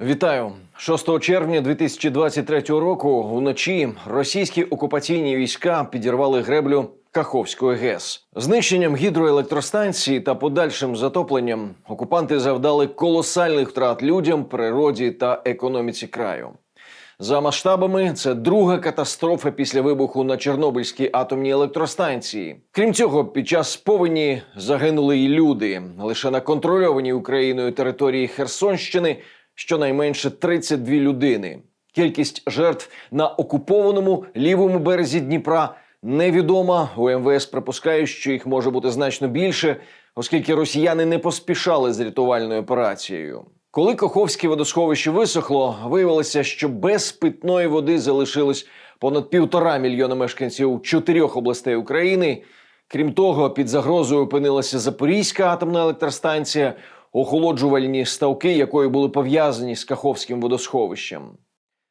Вітаю 6 червня 2023 року. Вночі російські окупаційні війська підірвали греблю Каховської ГЕС. Знищенням гідроелектростанції та подальшим затопленням окупанти завдали колосальних втрат людям, природі та економіці краю. За масштабами, це друга катастрофа після вибуху на Чорнобильській атомній електростанції. Крім цього, під час повені загинули й люди. Лише на контрольованій Україною території Херсонщини щонайменше 32 людини. Кількість жертв на окупованому лівому березі Дніпра невідома. У МВС припускають, що їх може бути значно більше, оскільки росіяни не поспішали з рятувальною операцією. Коли Каховське водосховище висохло, виявилося, що без питної води залишилось понад півтора мільйона мешканців чотирьох областей України. Крім того, під загрозою опинилася Запорізька атомна електростанція, охолоджувальні ставки, якої були пов'язані з Каховським водосховищем.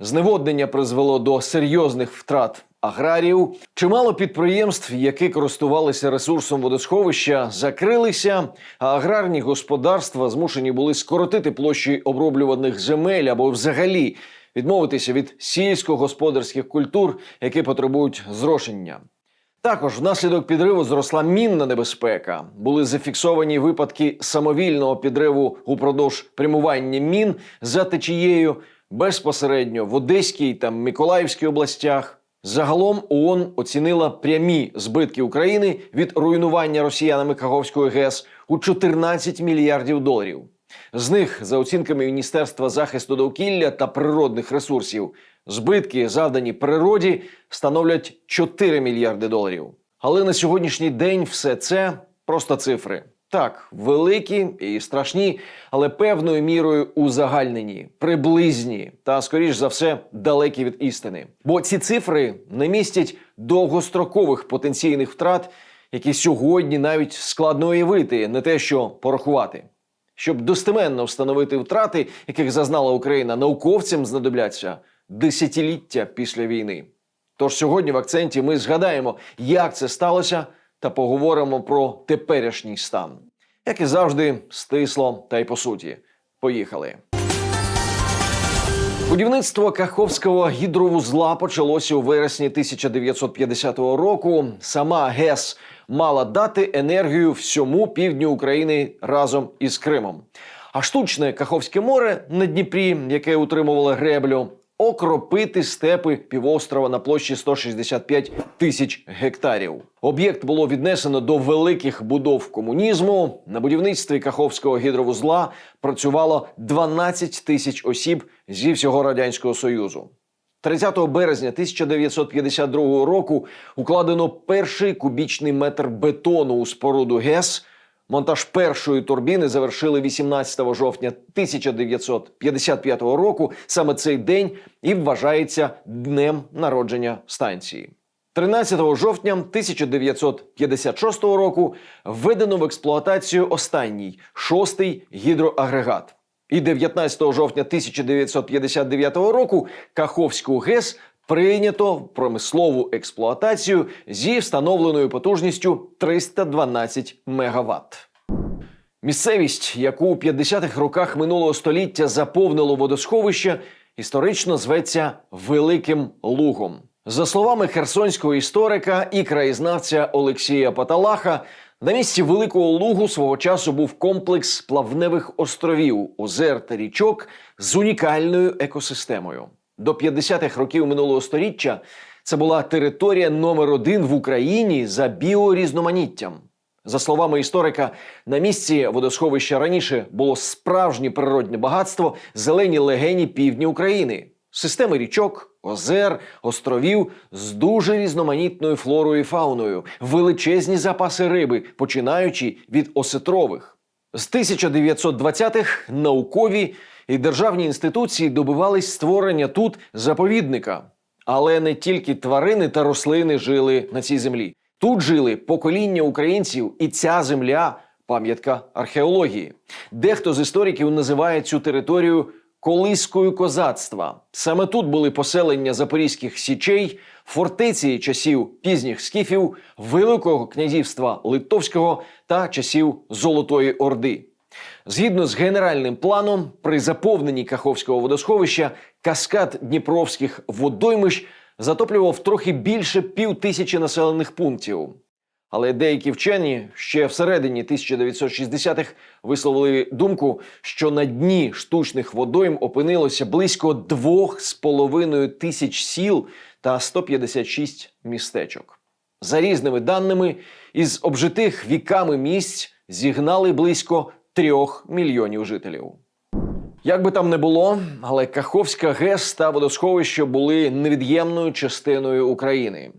Зневоднення призвело до серйозних втрат аграріїв. Чимало підприємств, які користувалися ресурсом водосховища, закрилися, а аграрні господарства змушені були скоротити площі оброблюваних земель або взагалі відмовитися від сільськогосподарських культур, які потребують зрошення. Також внаслідок підриву зросла мінна небезпека. Були зафіксовані випадки самовільного підриву упродовж прямування мін за течією безпосередньо в Одеській та Миколаївській областях. Загалом ООН оцінила прямі збитки України від руйнування росіянами Каховської ГЕС у 14 мільярдів доларів. З них, за оцінками Міністерства захисту довкілля та природних ресурсів, збитки, завдані природі, становлять 4 мільярди доларів. Але на сьогоднішній день все це просто цифри. Так, великі і страшні, але певною мірою узагальнені, приблизні та, скоріш за все, далекі від істини. Бо ці цифри не містять довгострокових потенційних втрат, які сьогодні навіть складно уявити, не те, що порахувати. Щоб достеменно встановити втрати, яких зазнала Україна, науковцям знадобляться десятиліття після війни. Тож сьогодні в акценті ми згадаємо, як це сталося, та поговоримо про теперішній стан. Як і завжди, стисло та й по суті. Поїхали. Будівництво Каховського гідровузла почалося у вересні 1950 року. Сама ГЕС мала дати енергію всьому півдню України разом із Кримом. А штучне Каховське море на Дніпрі, яке утримувало греблю, окропити степи півострова на площі 165 тисяч гектарів. Об'єкт було віднесено до великих будов комунізму. На будівництві Каховського гідровузла працювало 12 тисяч осіб зі всього радянського союзу. 30 березня 1952 року укладено перший кубічний метр бетону у споруду ГЕС. Монтаж першої турбіни завершили 18 жовтня 1955 року. Саме цей день і вважається днем народження станції. 13 жовтня 1956 року введено в експлуатацію останній шостий гідроагрегат. І 19 жовтня 1959 року Каховську ГЕС прийнято в промислову експлуатацію зі встановленою потужністю 312 МВт. Місцевість, яку у 50-х роках минулого століття заповнило водосховище, історично зветься Великим Лугом. За словами херсонського історика і краєзнавця Олексія Паталаха, на місці Великого Лугу свого часу був комплекс плавневих островів, озер та річок з унікальною екосистемою. До 50-х років минулого століття це була територія номер один в Україні за біорізноманіттям. За словами історика, на місці водосховища раніше було справжнє природне багатство, зелені легені півдня України, системи річок, озер, островів з дуже різноманітною флорою і фауною, величезні запаси риби, починаючи від осетрових. З 1920-х наукові і державні інституції добивались створення тут заповідника. Але не тільки тварини та рослини жили на цій землі. Тут жили покоління українців, і ця земля пам'ятка археології. Дехто з істориків називає цю територію колискою козацтва. Саме тут були поселення запорізьких січей, фортеці часів пізніх скіфів, Великого князівства Литовського та часів Золотої Орди. Згідно з генеральним планом, при заповненні Каховського водосховища каскад дніпровських водоймищ затоплював трохи більше півтисячі населених пунктів. Але деякі вчені ще всередині 1960-х висловили думку, що на дні штучних водойм опинилося близько двох з половиною тисяч сіл та 156 містечок. За різними даними, із обжитих віками місць зігнали близько трьох мільйонів жителів. Як би там не було, але Каховська ГЕС та водосховище були невід'ємною частиною України.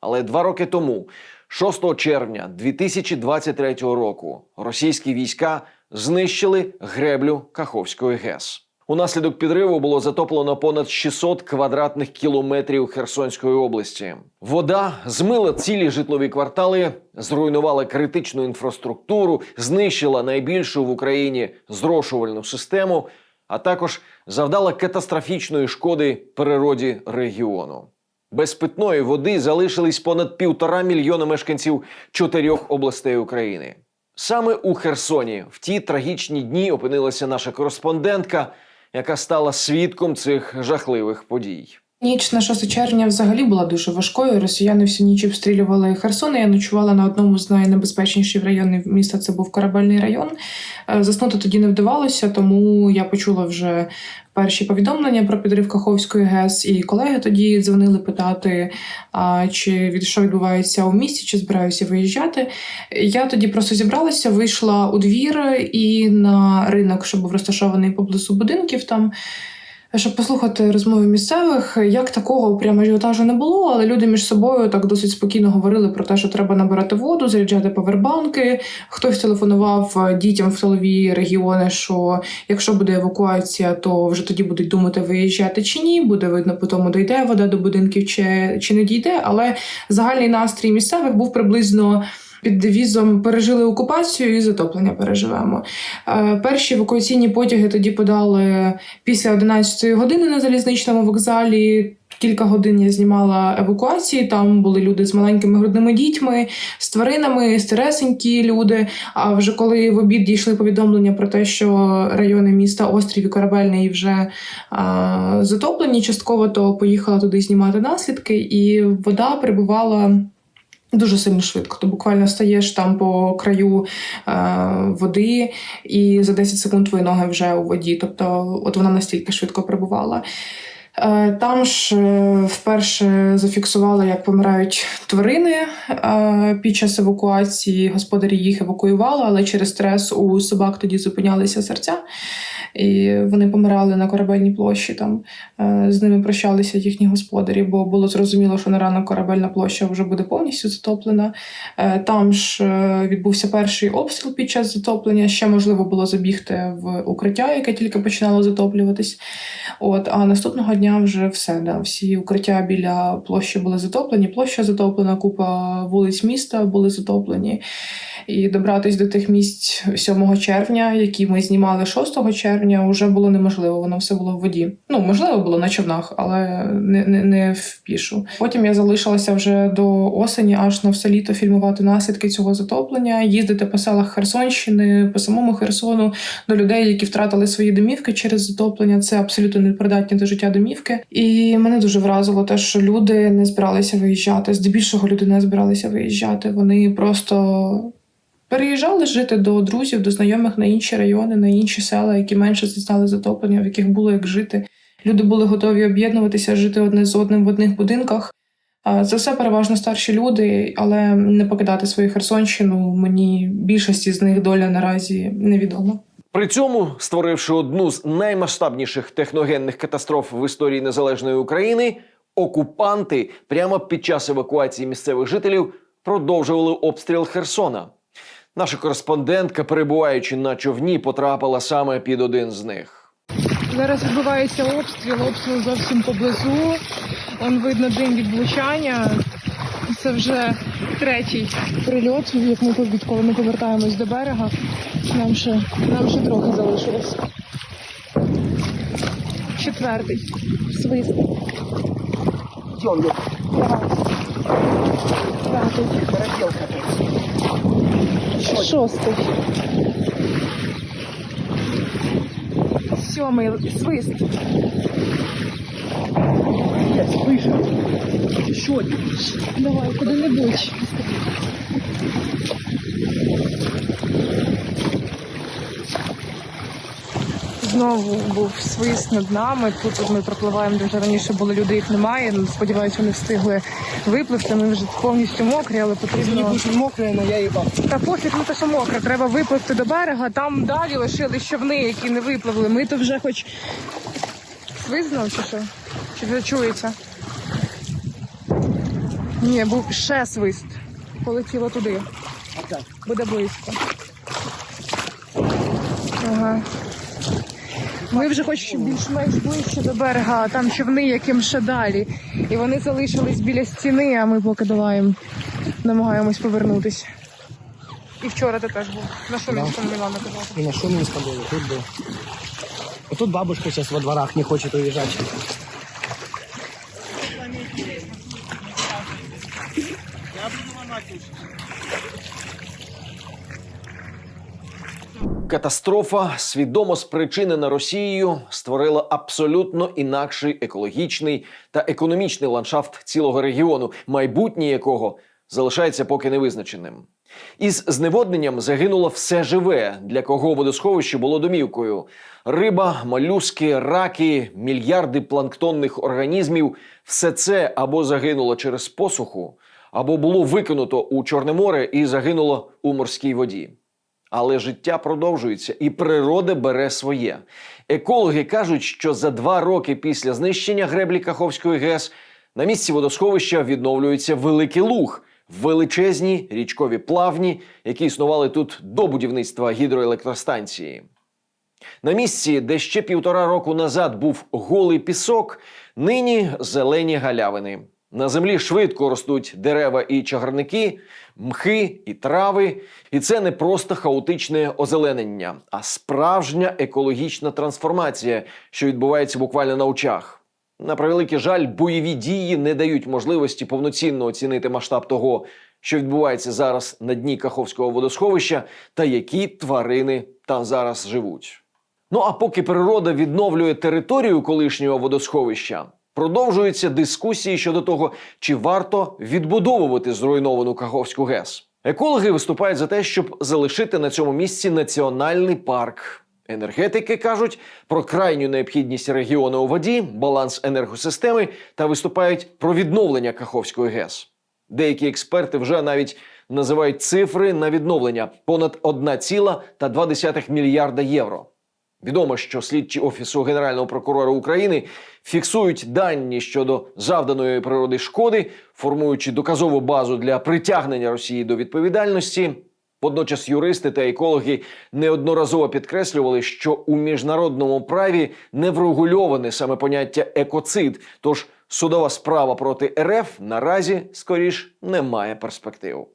Але два роки тому, 6 червня 2023 року, російські війська знищили греблю Каховської ГЕС. Унаслідок підриву було затоплено понад 600 квадратних кілометрів Херсонської області. Вода змила цілі житлові квартали, зруйнувала критичну інфраструктуру, знищила найбільшу в Україні зрошувальну систему, а також завдала катастрофічної шкоди природі регіону. Без питної води залишились понад півтора мільйона мешканців чотирьох областей України. Саме у Херсоні в ті трагічні дні опинилася наша кореспондентка, яка стала свідком цих жахливих подій. Ніч на 6 червня взагалі була дуже важкою. Росіяни всю ніч обстрілювали Херсон. Я ночувала на одному з найнебезпечніших районів міста. Це був корабельний район. Е, Заснути тоді не вдавалося, тому я почула вже перші повідомлення про підрив Каховської ГЕС. І колеги тоді дзвонили питати, чи від що відбувається у місті, чи збираюся виїжджати. Я тоді просто зібралася, вийшла у двір і на ринок, що був розташований поблизу будинків там щоб послухати розмови місцевих, як такого прямо ажіотажу не було, але люди між собою так досить спокійно говорили про те, що треба набирати воду, заряджати павербанки. Хтось телефонував дітям в тилові регіони, що якщо буде евакуація, то вже тоді будуть думати, виїжджати чи ні. Буде видно по тому, дійде вода до будинків чи, чи не дійде. Але загальний настрій місцевих був приблизно. Під девізом пережили окупацію і затоплення переживемо. Е, Перші евакуаційні потяги тоді подали після 11-ї години на залізничному вокзалі. Кілька годин я знімала евакуації. Там були люди з маленькими грудними дітьми, з тваринами, старесенькі люди. А вже коли в обід дійшли повідомлення про те, що райони міста Острів і Корабельний вже а, затоплені частково, то поїхала туди знімати наслідки, і вода прибувала. Дуже сильно швидко. Ти буквально стаєш там по краю е, води, і за 10 секунд твої ноги вже у воді. Тобто, от вона настільки швидко прибувала. Е, Там ж е, вперше зафіксували, як помирають тварини е, під час евакуації. Господарі їх евакуювали, але через стрес у собак тоді зупинялися серця, і вони помирали на корабельній площі. Там е, з ними прощалися їхні господарі, бо було зрозуміло, що на ранок корабельна площа вже буде повністю затоплена. Е, Там ж е, відбувся перший обстріл під час затоплення. Ще можливо було забігти в укриття, яке тільки починало затоплюватись. От, а наступного дня вже все. Да, всі укриття біля площі були затоплені. Площа затоплена, купа вулиць міста були затоплені. І добратись до тих місць 7 червня, які ми знімали 6 червня, вже було неможливо. Воно все було в воді. Ну, можливо, було на човнах, але не, не, не в пішу. Потім я залишилася вже до осені, аж на все літо фільмувати наслідки цього затоплення, їздити по селах Херсонщини, по самому Херсону до людей, які втратили свої домівки через затоплення. Це абсолютно непридатні до життя домівки. І мене дуже вразило те, що люди не збиралися виїжджати. Здебільшого люди не збиралися виїжджати. Вони просто. Переїжджали жити до друзів, до знайомих на інші райони, на інші села, які менше зазнали затоплення, в яких було як жити. Люди були готові об'єднуватися, жити одне з одним в одних будинках. Це все переважно старші люди, але не покидати свою Херсонщину. Мені більшості з них доля наразі невідома. При цьому, створивши одну з наймасштабніших техногенних катастроф в історії незалежної України, окупанти прямо під час евакуації місцевих жителів продовжували обстріл Херсона. Наша кореспондентка, перебуваючи на човні, потрапила саме під один з них. Зараз відбувається обстріл, обстріл зовсім поблизу. Он видно дим від влучання. Це вже третій прильот, як ми тут, коли ми повертаємось до берега. Нам ще, нам ще трохи залишилось. Четвертий. Свист. П'ятий. Переделка десь. Шостий. Сьомий свист. Yes, вийшов. Ще один. Давай, куди-небудь. Знову був свист над нами. Тут ми пропливаємо, де вже раніше були люди, їх немає. Ну, Сподіваюся, вони встигли випливти. Ми вже повністю мокрі, але потрібно. мокрая, но я ебал. Та пофіг, ну те, що мокре, треба випливти до берега. Там далі лишили човни, які не випливли. Ми то вже хоч свизнув чи що? Чи вже чується? Ні, був ще свист. Полетіло туди. Буде близько. Ага. Ми вже хоч більш-менш ближче до берега, а там човни, яким ще далі. І вони залишились біля стіни, а ми поки долаємо, намагаємось повернутися. І вчора ти теж був. На що мені там Мілана казати? І на Шуминском було, тут був. Отут тут бабушка зараз во дворах не хоче уезжать. Катастрофа, свідомо спричинена Росією, створила абсолютно інакший екологічний та економічний ландшафт цілого регіону, майбутнє якого залишається поки невизначеним. Із зневодненням загинуло все живе, для кого водосховище було домівкою. Риба, молюски, раки, мільярди планктонних організмів все це або загинуло через посуху, або було викинуто у Чорне море і загинуло у морській воді. Але життя продовжується, і природа бере своє. Екологи кажуть, що за два роки після знищення греблі Каховської ГЕС на місці водосховища відновлюється великий луг, величезні річкові плавні, які існували тут до будівництва гідроелектростанції. На місці, де ще півтора року назад був голий пісок, нині зелені галявини. На землі швидко ростуть дерева і чагарники, мхи і трави. І це не просто хаотичне озеленення, а справжня екологічна трансформація, що відбувається буквально на очах. На превеликий жаль, бойові дії не дають можливості повноцінно оцінити масштаб того, що відбувається зараз на дні Каховського водосховища, та які тварини там зараз живуть. Ну а поки природа відновлює територію колишнього водосховища, продовжуються дискусії щодо того, чи варто відбудовувати зруйновану Каховську ГЕС. Екологи виступають за те, щоб залишити на цьому місці національний парк. Енергетики кажуть про крайню необхідність регіону у воді, баланс енергосистеми та виступають про відновлення Каховської ГЕС. Деякі експерти вже навіть називають цифри на відновлення понад 1,2 мільярда євро. Відомо, що слідчі офісу Генерального прокурора України фіксують дані щодо завданої природи шкоди, формуючи доказову базу для притягнення Росії до відповідальності. Водночас юристи та екологи неодноразово підкреслювали, що у міжнародному праві не врегульоване саме поняття екоцид. Тож судова справа проти РФ наразі скоріш не має перспектив.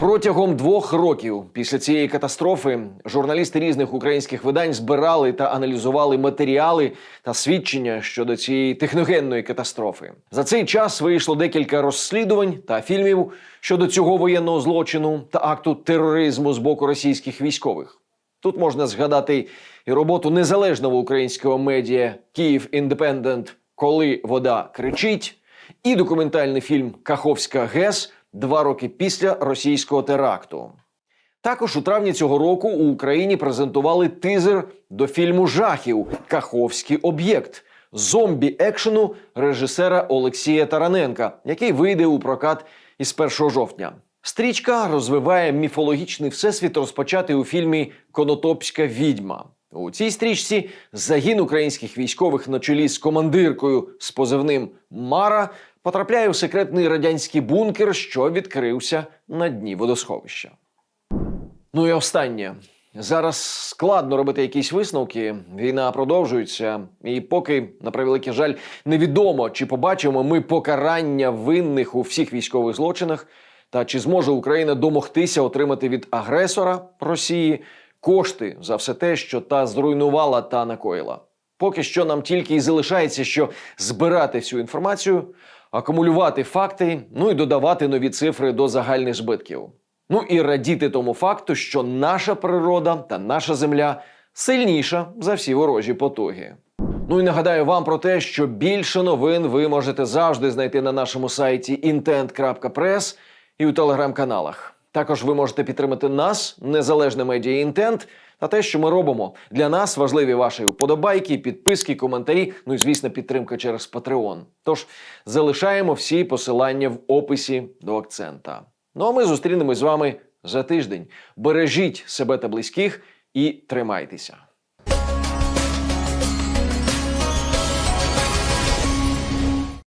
Протягом двох років після цієї катастрофи журналісти різних українських видань збирали та аналізували матеріали та свідчення щодо цієї техногенної катастрофи. За цей час вийшло декілька розслідувань та фільмів щодо цього воєнного злочину та акту тероризму з боку російських військових. Тут можна згадати і роботу незалежного українського медіа Київ Індепендент Коли вода кричить, і документальний фільм Каховська ГЕС два роки після російського теракту. Також у травні цього року у Україні презентували тизер до фільму жахів Каховський об'єкт зомбі екшену режисера Олексія Тараненка, який вийде у прокат із 1 жовтня. Стрічка розвиває міфологічний всесвіт, розпочатий у фільмі Конотопська відьма. У цій стрічці загін українських військових на чолі з командиркою з позивним Мара потрапляє у секретний радянський бункер, що відкрився на дні водосховища. Ну і останнє. Зараз складно робити якісь висновки. Війна продовжується, і поки, на превеликий жаль, невідомо, чи побачимо ми покарання винних у всіх військових злочинах, та чи зможе Україна домогтися отримати від агресора Росії кошти за все те, що та зруйнувала та накоїла. Поки що нам тільки і залишається, що збирати всю інформацію, акумулювати факти, ну і додавати нові цифри до загальних збитків. Ну і радіти тому факту, що наша природа та наша земля сильніша за всі ворожі потуги. Ну і нагадаю вам про те, що більше новин ви можете завжди знайти на нашому сайті intent.press і у телеграм-каналах. Також ви можете підтримати нас, незалежне медіа інтент, та те, що ми робимо. Для нас важливі ваші вподобайки, підписки, коментарі, ну і звісно, підтримка через Patreon. Тож залишаємо всі посилання в описі до акцента. Ну а ми зустрінемось з вами за тиждень. Бережіть себе та близьких і тримайтеся.